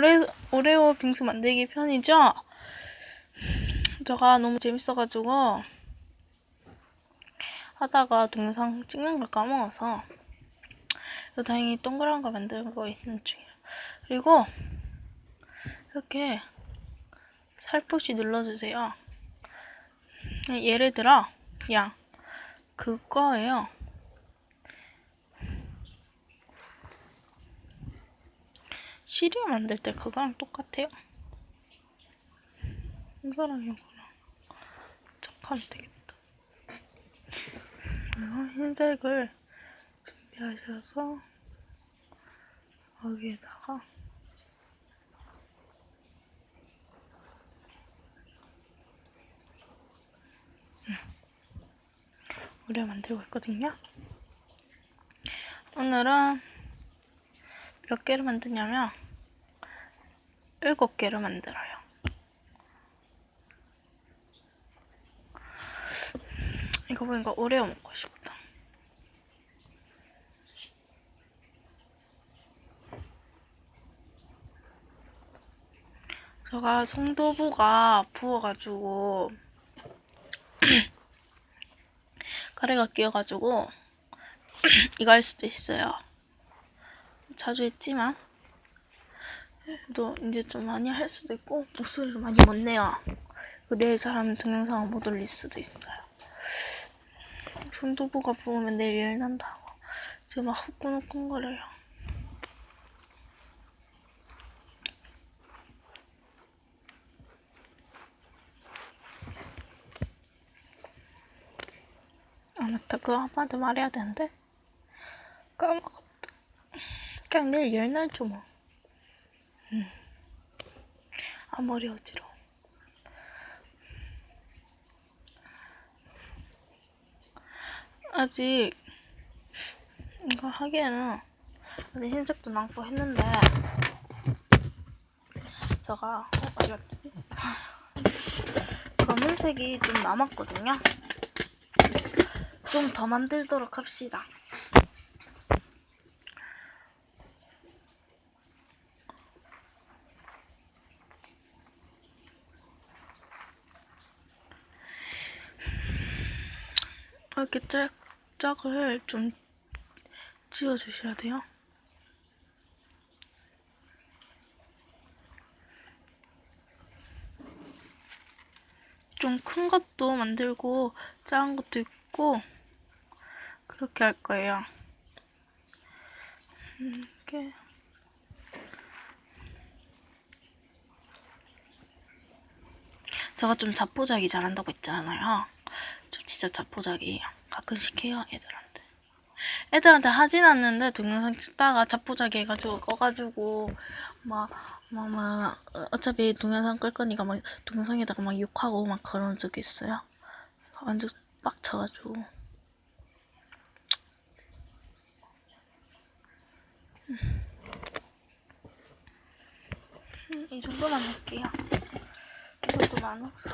오레, 오레오 빙수 만들기 편이죠? 제가 너무 재밌어가지고 하다가 동영상 찍는 걸 까먹어서 다행히 동그란 거 만들고 있는 중이에요. 그리고 이렇게 살포시 눌러주세요. 예를 들어 그냥 그거예요. 시리얼 만들 때 그거랑 똑같아요. 이거랑 이거랑 짝하면 되겠다. 그리고 흰색을 준비하셔서 여기에다가 우려 만들고 있거든요. 오늘은 몇 개를 만드냐면 일곱 개를 만들어요. 이거 보니까 오레오 먹고 싶다. 제가 송도부가 부어가지고 가래가 끼어가지고 이거 할 수도 있어요. 자주 했지만 또 이제 좀 많이 할 수도 있고 목소리를 많이 못 내요. 그 내일 사람 동영상을 못 올릴 수도 있어요. 손도부가 부으면 내일 열 난다고 지금 막 후끈후끈거려요. 아 맞다 그거 아빠한테 말해야 되는데 까먹었다. 그냥 내일 열 날죠 뭐. 아 머리 어지러워. 아직 이거 하기에는 아직 흰색도 남고 했는데 제가 어? 검은색이 좀 남았거든요. 좀 더 만들도록 합시다. 이렇게 짝, 짝을 좀 지어주셔야 돼요. 좀 큰 것도 만들고 작은 것도 있고 그렇게 할 거예요. 음, 이렇게 제가 좀 자포자기 잘한다고 했잖아요. 저 진짜 자포자기 가끔씩 해요 애들한테. 애들한테 하진 않는데 동영상 찍다가 자포자기 해가지고 꺼가지고 막 막 막 어차피 동영상 끌 거니까 막 동영상에다가 막 욕하고 막 그런 적이 있어요. 완전 빡쳐가지고. 음, 이 정도만 할게요. 이것도 많아서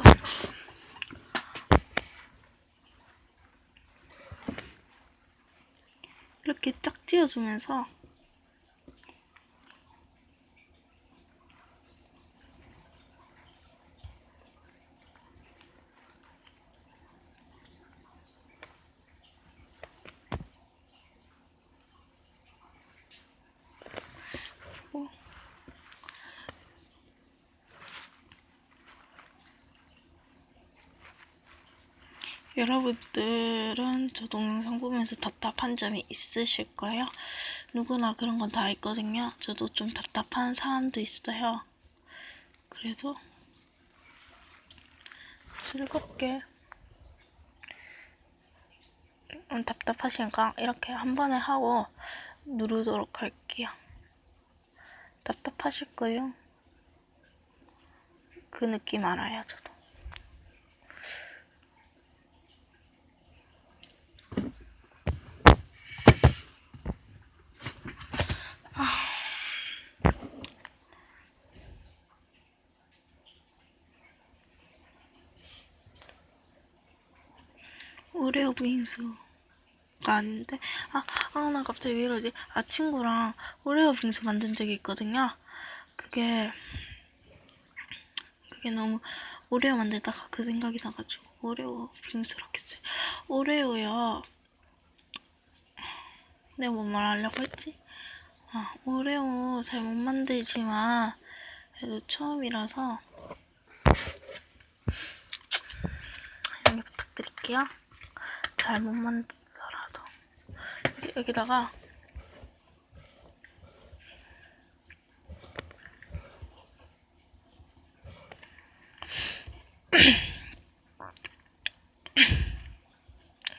이렇게 짝 지어주면서 여러분들은 저 동영상 보면서 답답한 점이 있으실 거예요. 누구나 그런 건 다 있거든요. 저도 좀 답답한 사람도 있어요. 그래도 즐겁게 음, 답답하시니까 이렇게 한 번에 하고 누르도록 할게요. 답답하실 거예요. 그 느낌 알아요, 저도. 오레오 빙수가 아닌데 아, 아, 나 갑자기 왜 이러지? 아, 친구랑 오레오 빙수 만든 적이 있거든요. 그 그게 그게 너무 오레오 만들다가 그 생각이 나가지고 오레오 빙수라겠지 오레오야 내가 뭐 말하려고 했지? 아 오레오 잘 못 만들지만 그래도 처음이라서 이렇게 부탁드릴게요 잘못 만들더라도 여기, 여기다가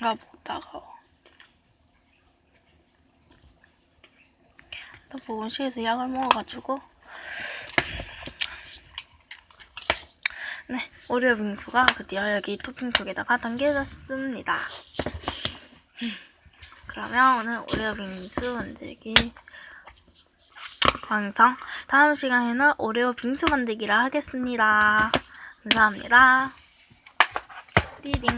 아, 목 따가워. 나 보온실에서 약을 먹어가지고. 네, 오레오 빙수가 드디어 여기 토핑 쪽에다가 담겨졌습니다. 음, 그러면 오늘 오레오 빙수 만들기 완성. 다음 시간에는 오레오 빙수 만들기를 하겠습니다. 감사합니다. 띠딩.